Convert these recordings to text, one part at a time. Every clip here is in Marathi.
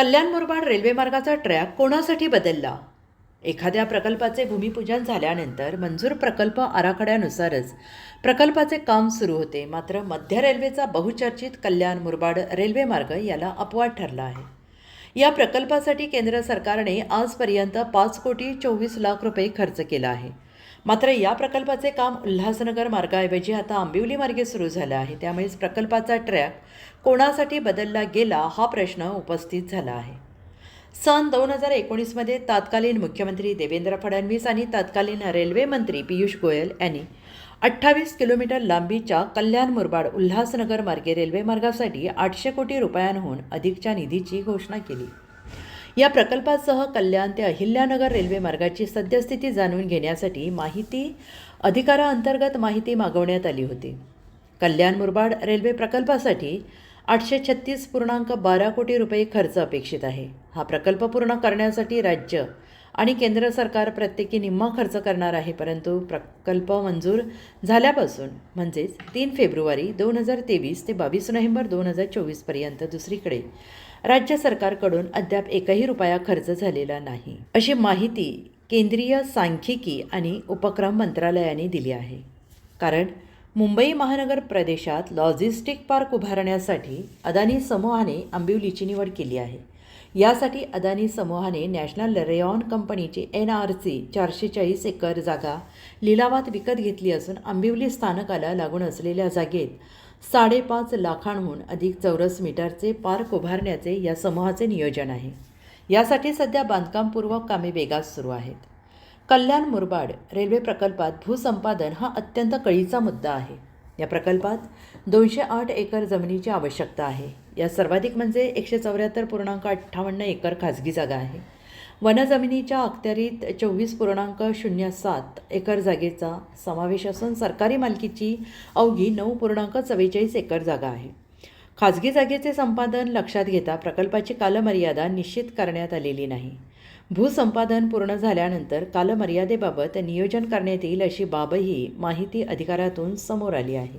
कल्याण मुरबाड रेल्वे मार्गाचा ट्रॅक कोणासाठी बदलला? एखाद्या प्रकल्पाचे भूमिपूजन झाल्यानंतर मंजूर प्रकल्प आराखड्यानुसारच प्रकल्पाचे काम सुरू होते. मात्र मध्य रेल्वेचा बहुचर्चित कल्याण मुरबाड रेल्वे मार्ग याला अपवाद ठरला आहे. या प्रकल्पासाठी केंद्र सरकारने आजपर्यंत पाच कोटी चोवीस लाख रुपये खर्च केला आहे. मात्र या प्रकल्पाचे काम उल्हासनगर मार्गाऐवजी आता आंबिवली मार्गे सुरू झालं आहे. त्यामुळेच प्रकल्पाचा ट्रॅक कोणासाठी बदलला गेला हा प्रश्न उपस्थित झाला आहे. सन दोन हजार एकोणीसमध्ये तत्कालीन मुख्यमंत्री देवेंद्र फडणवीस आणि तत्कालीन रेल्वे मंत्री पियुष गोयल यांनी अठ्ठावीस किलोमीटर लांबीच्या कल्याण मुरबाड उल्हासनगर मार्गे रेल्वे मार्गासाठी आठशे कोटी रुपयांहून अधिकच्या निधीची घोषणा केली. या प्रकल्पासह कल्याण ते अहिल्यानगर रेल्वे मार्गाची सद्यस्थिती जाणून घेण्यासाठी माहिती अधिकाराअंतर्गत माहिती मागवण्यात आली होती. कल्याण मुरबाड रेल्वे प्रकल्पासाठी आठशे छत्तीस पूर्णांक बारा कोटी रुपये खर्च अपेक्षित आहे. हा प्रकल्प पूर्ण करण्यासाठी राज्य आणि केंद्र सरकार प्रत्येकी निम्मा खर्च करणार आहे परंतु प्रकल्प मंजूर झाल्यापासून म्हणजेच तीन फेब्रुवारी दोन हजार तेवीस ते बावीस नोव्हेंबर दोन हजार चोवीसपर्यंत दुसरीकडे राज्य सरकारकडून अद्याप एकही रुपया खर्च झालेला नाही अशी माहिती केंद्रीय सांख्यिकी आणि उपक्रम मंत्रालयाने दिली आहे. कारण मुंबई महानगर प्रदेशात लॉजिस्टिक पार्क उभारण्यासाठी अदानी समूहाने आंबिवलीची निवड केली आहे. यासाठी अदानी समूहाने नॅशनल रेयॉन कंपनीची एन आर सी चारशे चाळीस एकर जागा लिलावात विकत घेतली असून आंबिवली स्थानकाला लागून असलेल्या जागेत साडेपाच लाखांहून अधिक चौरस मीटरचे पार्क उभारण्याचे या समूहाचे नियोजन आहे. यासाठी सध्या बांधकामपूर्वक कामे वेगात सुरू आहेत. कल्याण मुरबाड रेल्वे प्रकल्पात भूसंपादन हा अत्यंत कळीचा मुद्दा आहे. या प्रकल्पात दोनशे आठ एकर जमिनीची आवश्यकता आहे. या सर्वाधिक म्हणजे एकशे चौऱ्याहत्तर पूर्णांक अठ्ठावन्न एकर खाजगी जागा आहे. वनजमिनीच्या अखत्यारीत चोवीस पूर्णांक शून्य सात एकर जागेचा समावेश असून सरकारी मालकीची अवघी नऊ पूर्णांक चव्वेचाळीस एकर जागा आहे. खाजगी जागेचे संपादन लक्षात घेता प्रकल्पाची कालमर्यादा निश्चित करण्यात आलेली नाही. भूसंपादन पूर्ण झाल्यानंतर कालमर्यादेबाबत नियोजन करण्यात येईल अशी बाबही माहिती अधिकारातून समोर आली आहे.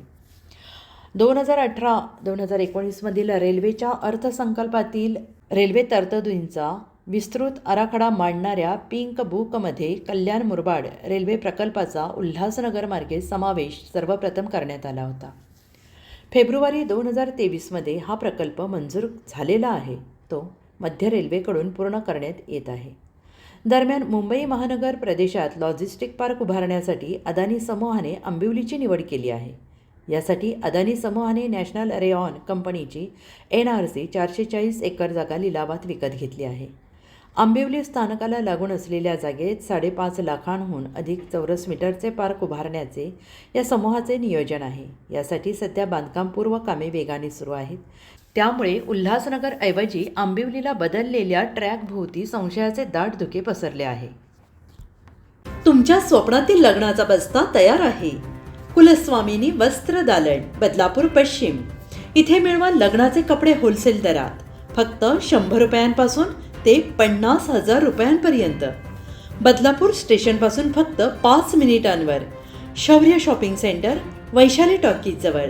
दोन हजार अठरा दोन हजार एकोणीसमधील रेल्वेच्या अर्थसंकल्पातील रेल्वे तरतुदींचा विस्तृत आराखडा मांडणाऱ्या पिंक बुकमध्ये कल्याण मुरबाड रेल्वे प्रकल्पाचा उल्हासनगर मार्गे समावेश सर्वप्रथम करण्यात आला होता. फेब्रुवारी दोन हजार तेवीसमध्ये हा प्रकल्प मंजूर झालेला आहे. तो मध्य रेल्वेकडून पूर्ण करण्यात येत आहे. दरम्यान मुंबई महानगर प्रदेशात लॉजिस्टिक पार्क उभारण्यासाठी अदानी समूहाने आंबिवलीची निवड केली आहे. यासाठी अदानी समूहाने नॅशनल रेऑन कंपनीची एन आर सी चारशे चाळीस एकर जागा लिलावात विकत घेतली आहे. आंबिवली स्थानकाला लागून असलेल्या जागेत साडेपाच लाखांहून अधिक चौरस मीटरचे पार्क उभारण्याचे या समूहाचे नियोजन आहे. यासाठी सध्या बांधकामपूर्व कामे वेगाने सुरू आहेत. त्यामुळे उल्हासनगरऐवजी आंबिवलीला बदललेल्या ट्रॅकभोवती संशयाचे दाट धुके पसरले आहे. तुमच्या स्वप्नातील लग्नाचा बस्ता तयार आहे. कुलस्वामिनी वस्त्र दालन बदलापूर पश्चिम. इथे मिळवा लग्नाचे कपडे होलसेल दरात. फक्त शंभर रुपयांपासून ते पन्नास हजार रुपयांपर्यंत. बदलापूर स्टेशनपासून फक्त पाच मिनिटांवर. शौर्य शॉपिंग सेंटर वैशाली टॉकीजजवळ.